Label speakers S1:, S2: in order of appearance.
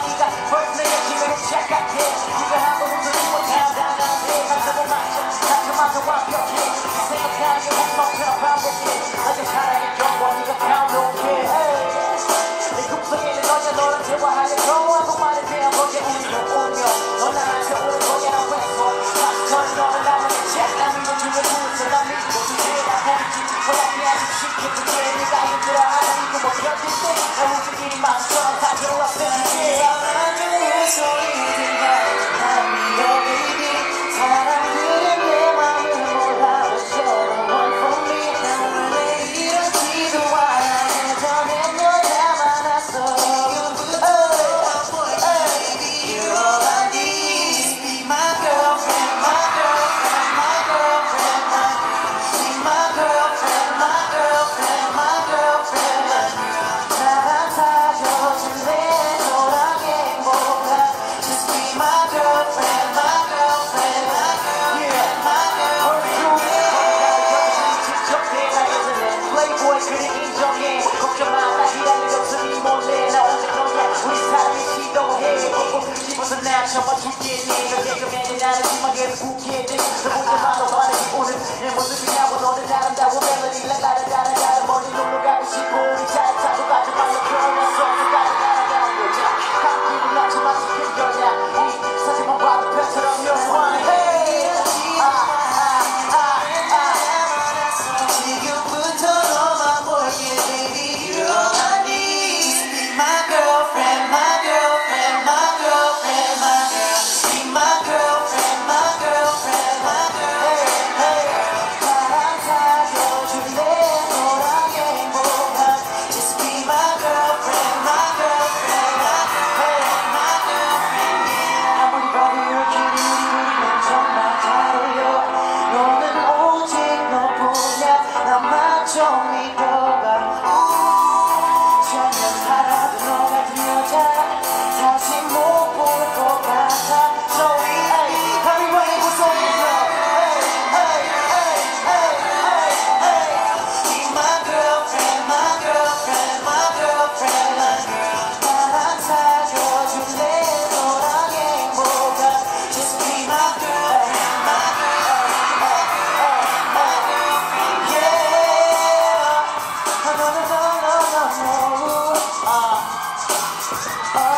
S1: 네가 벌써 내 기회를 시작할게 네가 한번 웃어주고 다양한데 가슴을 맞춰 가슴마저 완벽해 생각하는 게 행복처럼 반복해 어제 사랑의 경고 네가 감동해 내 꿈속에는 너냐 너랑 대화하려고 아무 말에 대한 거기에 우리를 오며 너 나한테 오는 거야 왜서 다시 너를 나는 난 믿어 주면 부르서 난 믿고 주제라 버리지 허락해 아주 쉽게 두게 네가 힘들어 하나니고 뭐 견딜 때나 우리끼리 마음처럼 다 들어왔으 그래 인정해. 걱정 마나 기다려줬으니 몰래 나 언제 너야 우리 사랑이 시도해. 보고 싶어서 나 잡아줄게 내가 개그맨이 나를 심하게 웃게 Oh.